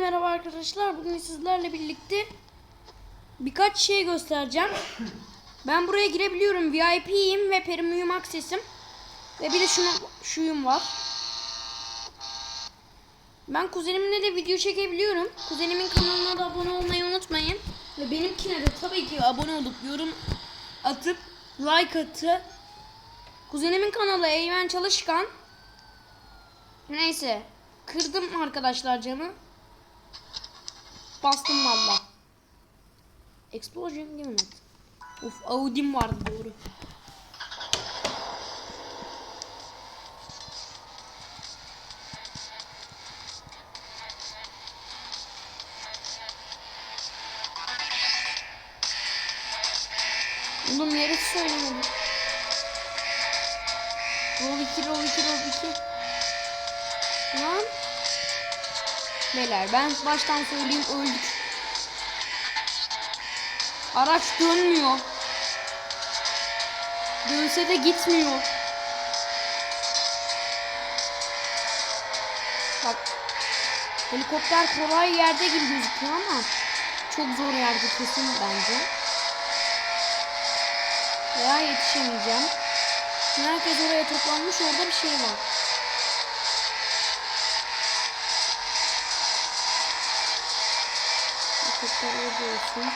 merhaba arkadaşlar. Bugün sizlerle birlikte birkaç şey göstereceğim. Ben buraya girebiliyorum. VIP'yim ve Premium Access'im. Ve bir de şunu, şuyum var. Ben kuzenimle de video çekebiliyorum. Kuzenimin kanalına da abone olmayı unutmayın. Ve benimkine de tabii ki abone olup yorum atıp like atı. Kuzenimin kanalı Eymen Çalışkan. Neyse. Kırdım arkadaşlar camı. Bastım valla. Explosion mi? Of Audi'm vardı doğru. Oğlum neresi söylemedi? Roll 2, roll 2, roll 2. Lan. Beyler ben baştan söyleyeyim öldük. Araç dönmüyor. Dönse de gitmiyor. Bak. Helikopter kolay yerde gibi gözüküyor ama çok zor yerde kesin bence. Veya yetişemeyeceğim. Herkes oraya toplanmış orada bir şey var. Orada olsun.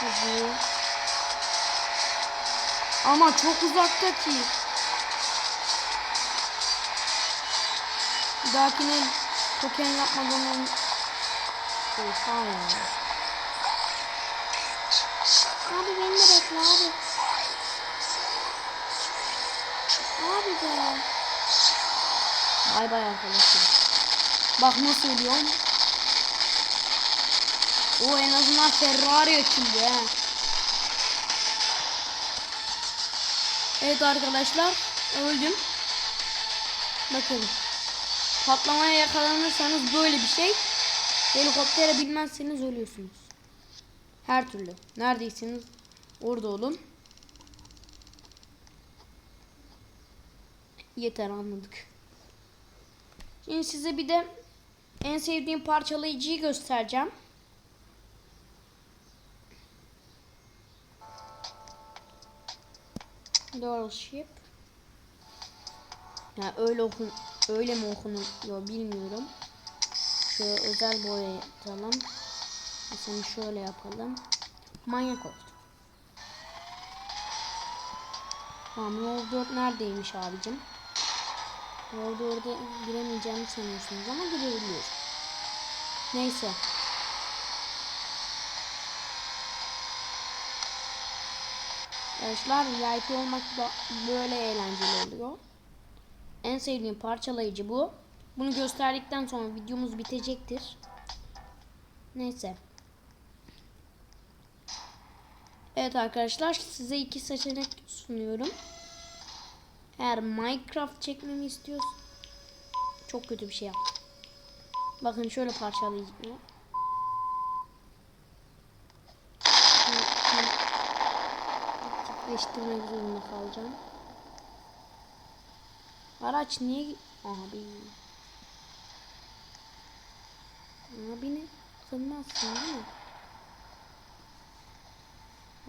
Hadi. Ama çok uzaktaki. Bir dahakine token yapmadan. Oha ya. Abi beni de bekle abi. Abi be. Bay bay arkadaşlar. Bak nasıl ölüyorum. O en azından Ferrari açıldı he. Evet arkadaşlar öldüm. Bakın. Patlamaya yakalanırsanız böyle bir şey. Helikoptere binmezseniz ölüyorsunuz. Her türlü. Neredeyseniz orada olun. Yeter anladık. Şimdi size bir de en sevdiğim parçalayıcıyı göstereceğim. Doral ship. Ya öyle okun öyle mi okunuyor bilmiyorum. Şöyle özel boya yapalım. Mesela şöyle yapalım. Manyak oldu. Tamam yol 4 neredeymiş abicim? Yol 4'e giremeyeceğimi sanıyorsunuz ama girebiliyoruz. Neyse. Arkadaşlar VIP olmak da böyle eğlenceli oluyor. En sevdiğim parçalayıcı bu. Bunu gösterdikten sonra videomuz bitecektir. Neyse. Evet arkadaşlar size iki seçenek sunuyorum. Eğer Minecraft çekmemi istiyorsun çok kötü bir şey yap. Bakın şöyle parçalayıcı. Değiştirmek zorunda kalacağım. Araç niye... Abi. Abini kırmazsın değil mi?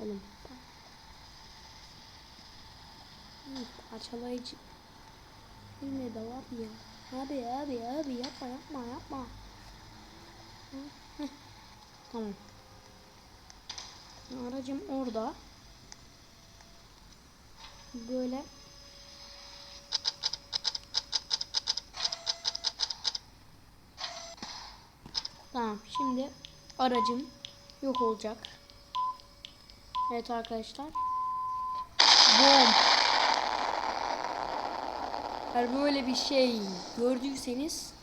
Oğlum. Hı, Parçalayıcı. Yine de var ya. Abi abi abi yapma yapma yapma. Tamam. Aracım orada. Böyle Tamam şimdi aracım yok olacak. Evet arkadaşlar. Bom. Eğer böyle bir şey gördüyseniz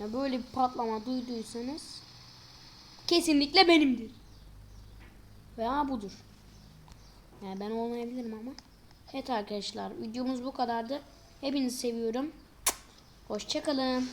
ya böyle bir patlama duyduysanız kesinlikle benimdir. Veya budur. Yani ben olmayabilirim ama. Evet arkadaşlar videomuz bu kadardı. Hepinizi seviyorum. Hoşçakalın.